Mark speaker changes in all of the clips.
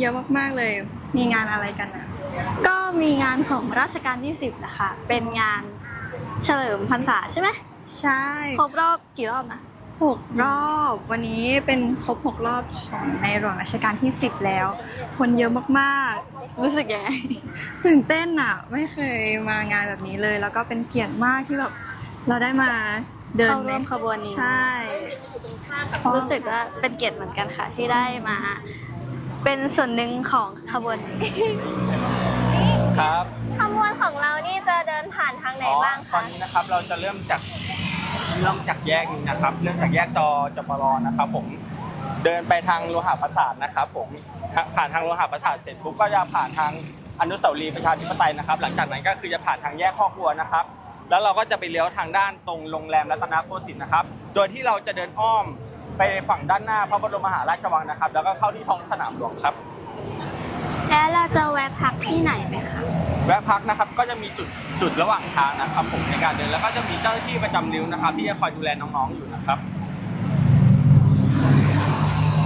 Speaker 1: เยอะมากๆเลย มีงานอะไรกันอะ
Speaker 2: ก็มีงานของรัชกาลที่10นะคะ เป็นงานเฉลิมพรรษาใช่ไหม
Speaker 1: ใช่
Speaker 2: ครบรอบกี่รอบนะ
Speaker 1: หกรอบวันนี้เป็นครบหกรอบของในหลวงรัชกาลที่ 10 แล้ว คนเยอะมาก
Speaker 2: รู้สึกยังไง
Speaker 1: ๆตื่นเต้นอะไม่เคยมางานแบบนี้เลย แล้วก็เป็นเกียรติมากที่แบบเราได้มาเดิน
Speaker 2: เข้าร่วมขบวนนี้
Speaker 1: ใช่
Speaker 2: รู้สึกว่าเป็นเกียรติเหมือนกันค่ะที่ได้มา เป็นส่วนหนึ่งของขบวนนี้
Speaker 3: ครับ
Speaker 2: ขบวนของเรานี่จะเดินผ่านทางไหน
Speaker 3: อ๋อ
Speaker 2: บ้าง
Speaker 3: ตอน
Speaker 2: คะ
Speaker 3: นี้นะครับเราจะเริ่มจากเริ่มจากแยกนี้นะครับ เริ่มจากแยกจอจปรนะครับผมเดินไปทางโลหะประสาทนะครับผมผ่านทางโลหะประสาทเสร็จปุ๊บก็จะผ่านทางอนุสาวรีย์ประชาธิปไตยนะครับ หลังจากนั้นก็คือจะผ่านทางแยกข้อกครัวนะครับ แล้วเราก็จะไปเลี้ยวทางด้านตรงโรงแรมรัตนโกสินทร์นะครับ โดยที่เราจะเดินอ้อม ไปฝั่งด้านหน้าพระบรมมหาราชวังนะครับ แล้วก็เข้าที่ท้องสนามหลวงครับ
Speaker 2: แล้วเราจะแวะพักที่ไหนไหมคะ
Speaker 3: แวะพักนะครับก็จะมีจุดจุดระหว่างทางนะครับ ผมในการเดินแล้วก็จะมีเจ้าหน้าที่ประจำริ้วนะครับ ที่จะคอยดูแลน้องๆอยู่นะครับ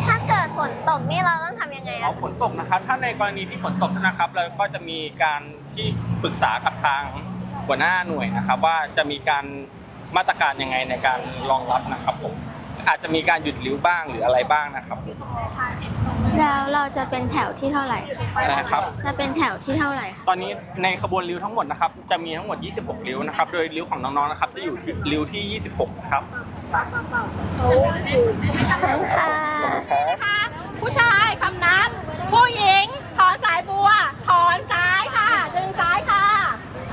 Speaker 2: ถ้าเกิดฝนตกนี่เราต้องทำยังไง
Speaker 3: เอา
Speaker 2: อะ
Speaker 3: ฝนตกนะครับ ถ้าในกรณีที่ฝนตกนะครับ เราก็จะมีการที่ปรึกษากับทางหัวหน้าหน่วยนะครับ ว่าจะมีการมาตรการยังไงในการรองรับนะครับผม อาจจะมีการหยุดริ้วบ้างหรืออะไรบ้างนะครับผม
Speaker 2: แล้วเราจะเป็นแถวที่เท่าไหร่
Speaker 3: นะครับ
Speaker 2: จะเป็นแถวที่เท่าไหร่
Speaker 3: ตอนนี้ในขบวนริ้วทั้งหมดนะครับจะมีทั้งหมด 26 ริ้วนะครับ โดยริ้วของน้องๆนะครับจะอยู่ที่ริ้วที่ 26 ครับ
Speaker 2: ค่ะ
Speaker 4: ผู้ชายคำนับผู้หญิง ถอนสายบัว ถอนซ้ายค่ะ ดึงซ้ายค่ะ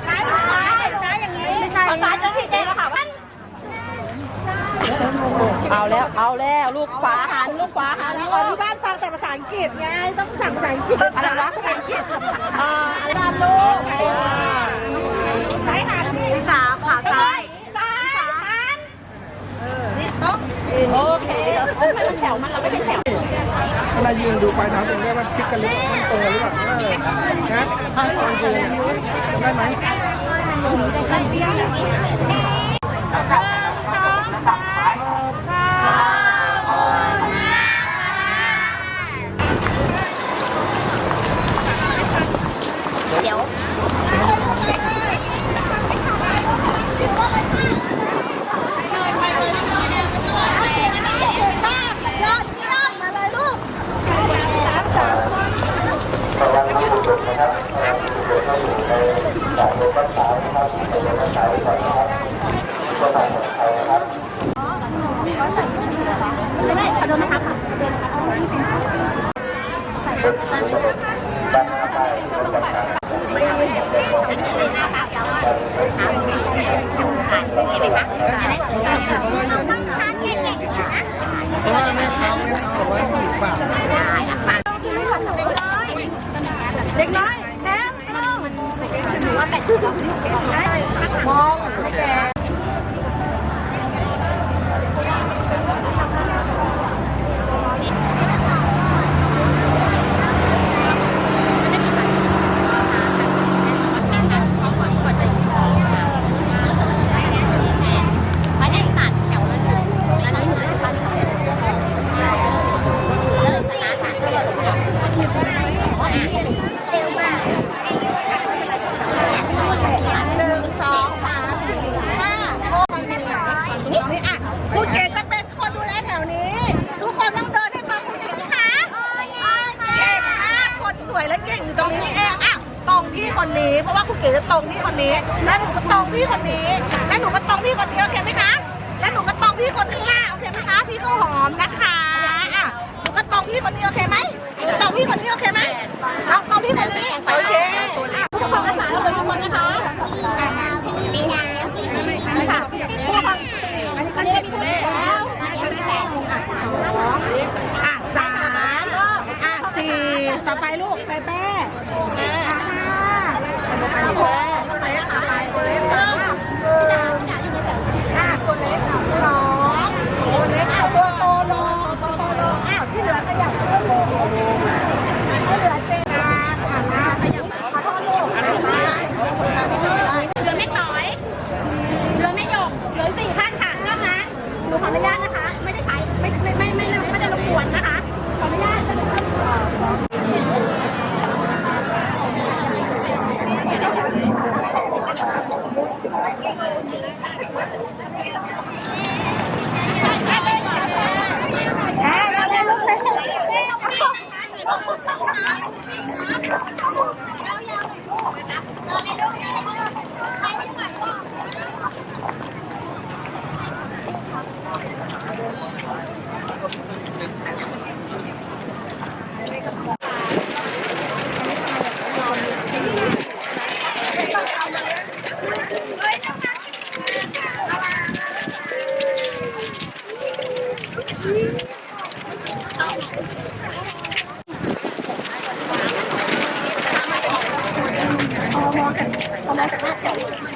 Speaker 4: ซ้ายซ้ายซ้ายอย่างนี้ถอนซ้ายเจ้าที่แจ้งแล้วค่ะว่า เอาแล้ว เอาแล้ว ลูกขวาหัน ลูกขวาหันตอนที่บ้านฟังแต่ภาษาอังกฤษไง ต้องสั่งภาษาอังกฤษอะไรวะภาษาอังกฤษอ่าอะไรนะลูกซ้ายหันที่สามขาซ้ายซ้ายหันนี่ต้องโอเคไม่เป็นแถวมันเราไม่เป็นแถว
Speaker 5: เวลายืนดูปลายเท้าตรงนี้มันชิดกันหรือเปล่ามันตรงกันหรือเปล่าเออนะถ้าสองยืนได้ไหม
Speaker 4: have. องอะตรงพี่คนนี้เพราะว่าคุณเก๋จะตรงพี่คนนี้ และหนูก็ตรงพี่คนนี้ และหนูก็ตรงพี่คนนี้โอเคไหมคะ และหนูก็ตรงพี่คนข้างหน้าโอเคไหมคะ พี่ข้าวหอมนะคะอะหนูก็ตรงพี่คนนี้โอเคไหม ตรงพี่คนนี้โอเคไหมน้องตรงพี่คนนี้โอเคอะทุกคนภาษาเราเป็นทุกคนนะคะค่ะผู้ปกครองอันนี้มีคนแล้วจะได้แข่งอะสองอะสามอะสี่ต่อไปลูกไปแป้อะห้าหกไปอะไปคนเล็กสามอะคนเล็กสองคนเล็กอะตัวโตลงตัวโตลงอ้าวที่เหลือขยับเพิ่มลงที่เหลือเจนอะ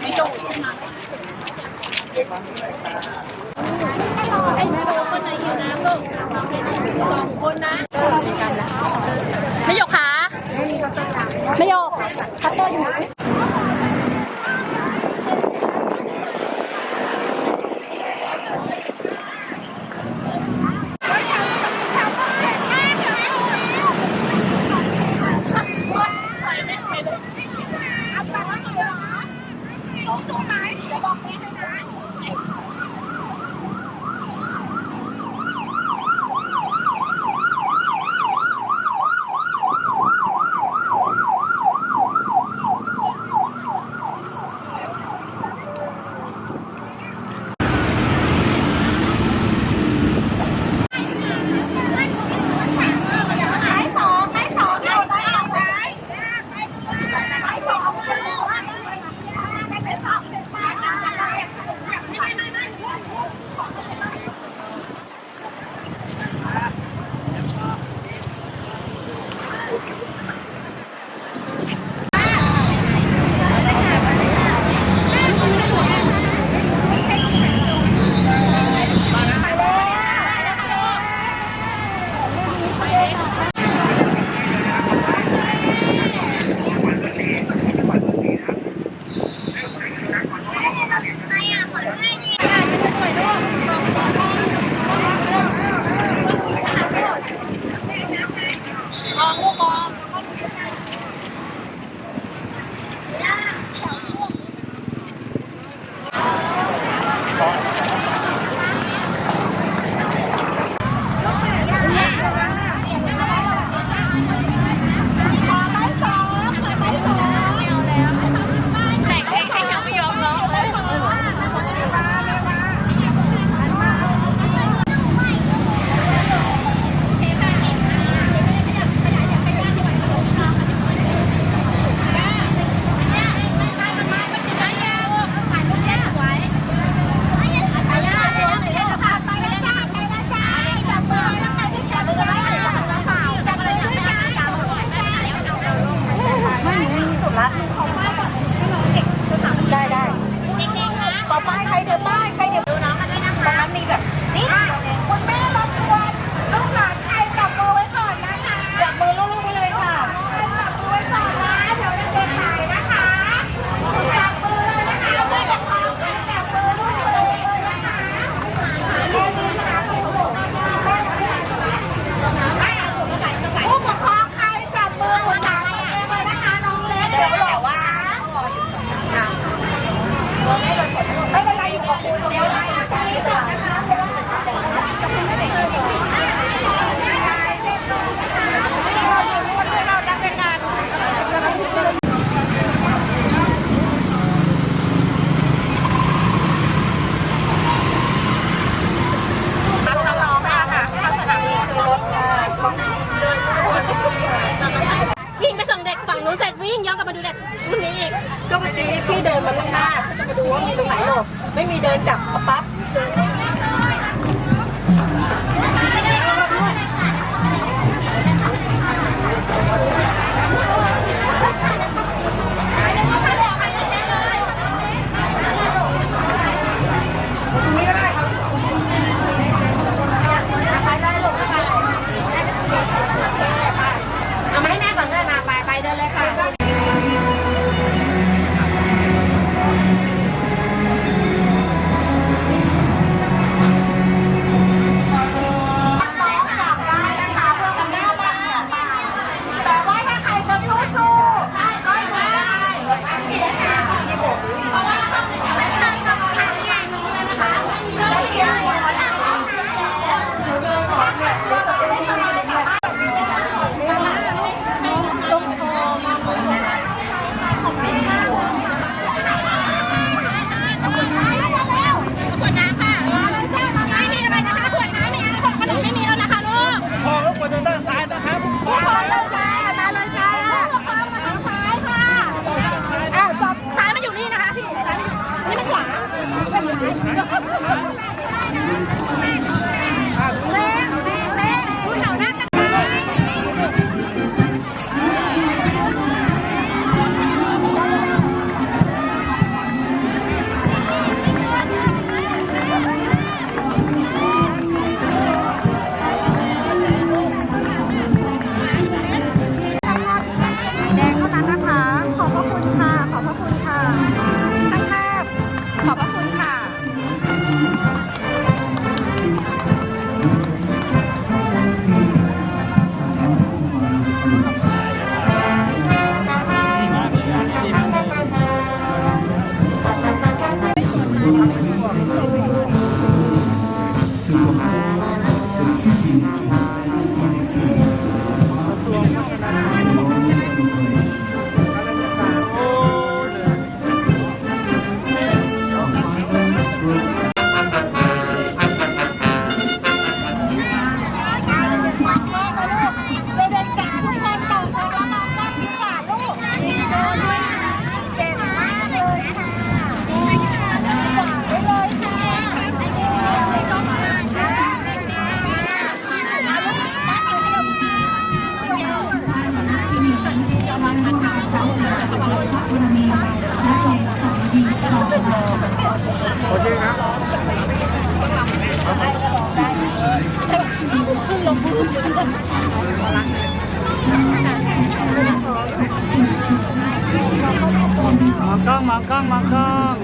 Speaker 4: ไม่ makan makan.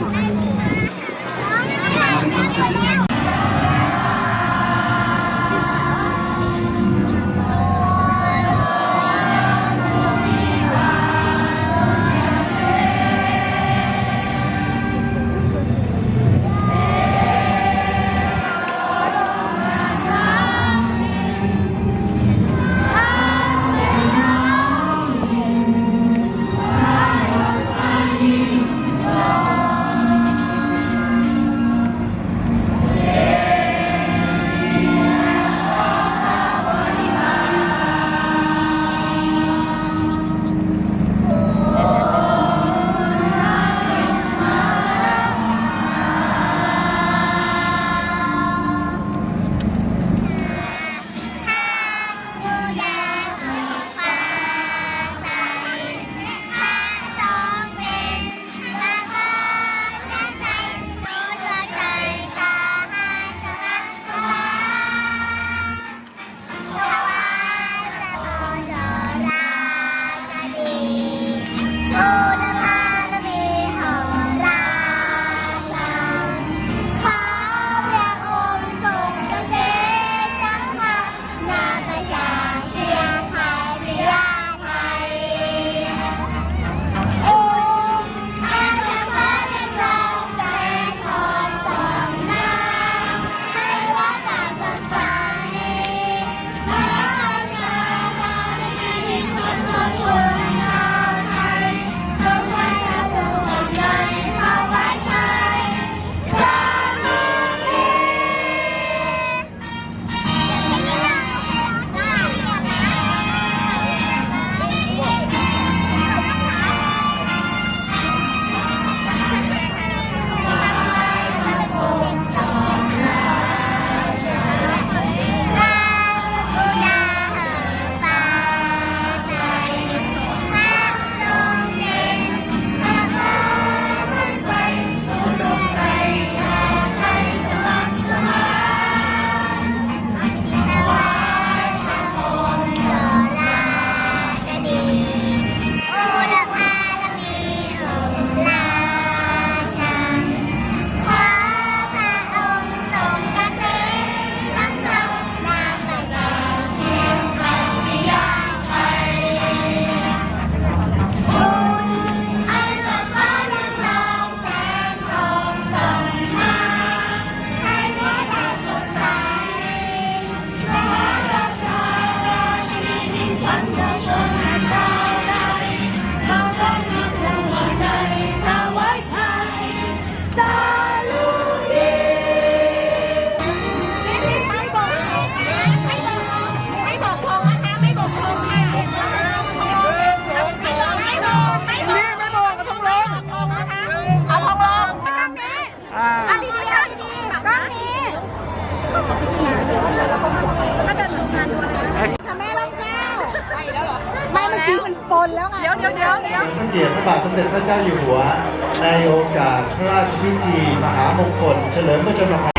Speaker 4: พระเกียรติพระ
Speaker 6: บาทส
Speaker 7: มเด็
Speaker 8: จพระเจ้าอยู่หัว ในโอกาสพระราชพิธี มหามงคล เฉลิมพระชนมพรรษ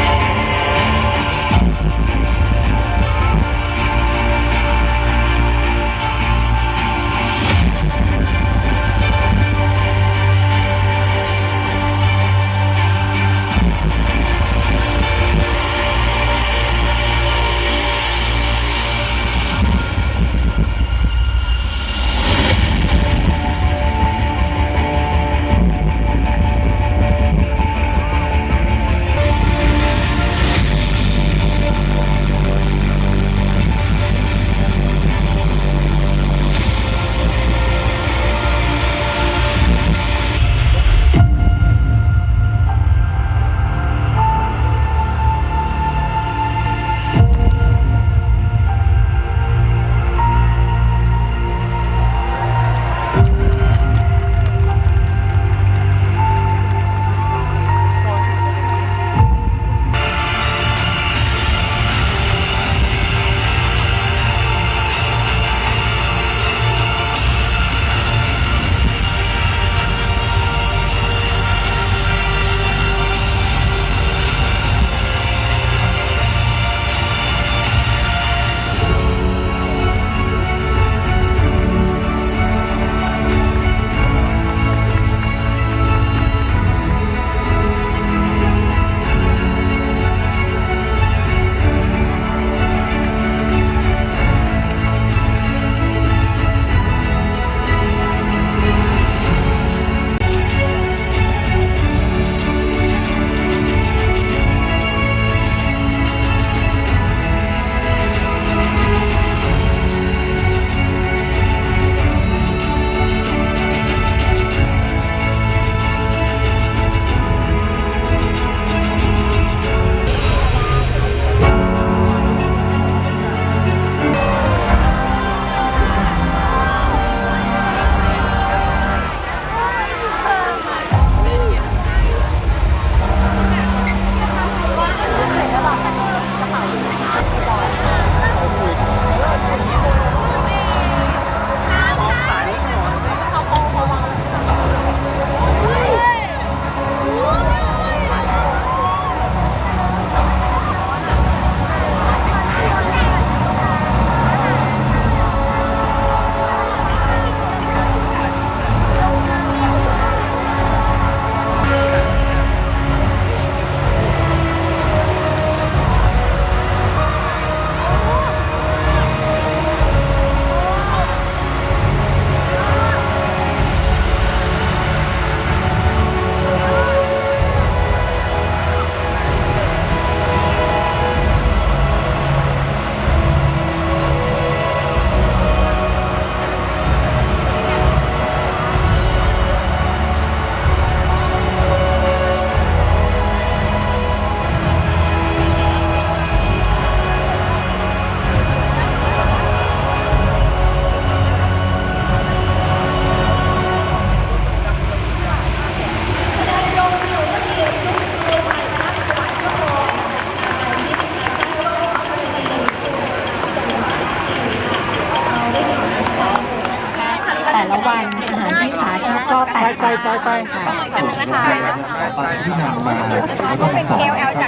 Speaker 9: ลุ่มสถาบันที่นำมาแล้วก็มาสอน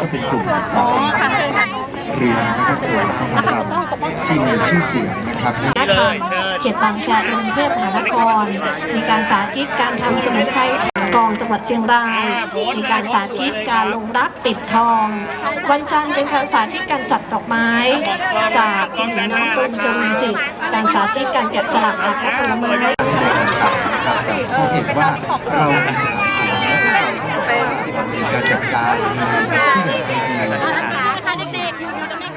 Speaker 9: ก็เป็นกลุ่มสถาบันเรียนแล้วก็ตัวแล้วก็มารำที่มีชื่อเสียงนะครับ
Speaker 10: วัฒนธรเขตบางแคกรุงเทพมหานคร มีการสาธิตการทำสมุนไพรกองจังหวัดเชียงราย มีการสาธิตการลงรักปิดทอง วันจันทร์เป็นการสาธิตการจัดดอกไม้ จากคุณหญิงน้ำปงจรุนจิต การสาธิตการแกะสลักผักและผลไม้
Speaker 9: การแสดงต่างๆนะครับแต่พอเห็นว่าเรามีสถา จัดการมีผู้ใหญ่จดี น่ารักาเด็กๆอยู่อยู่งี้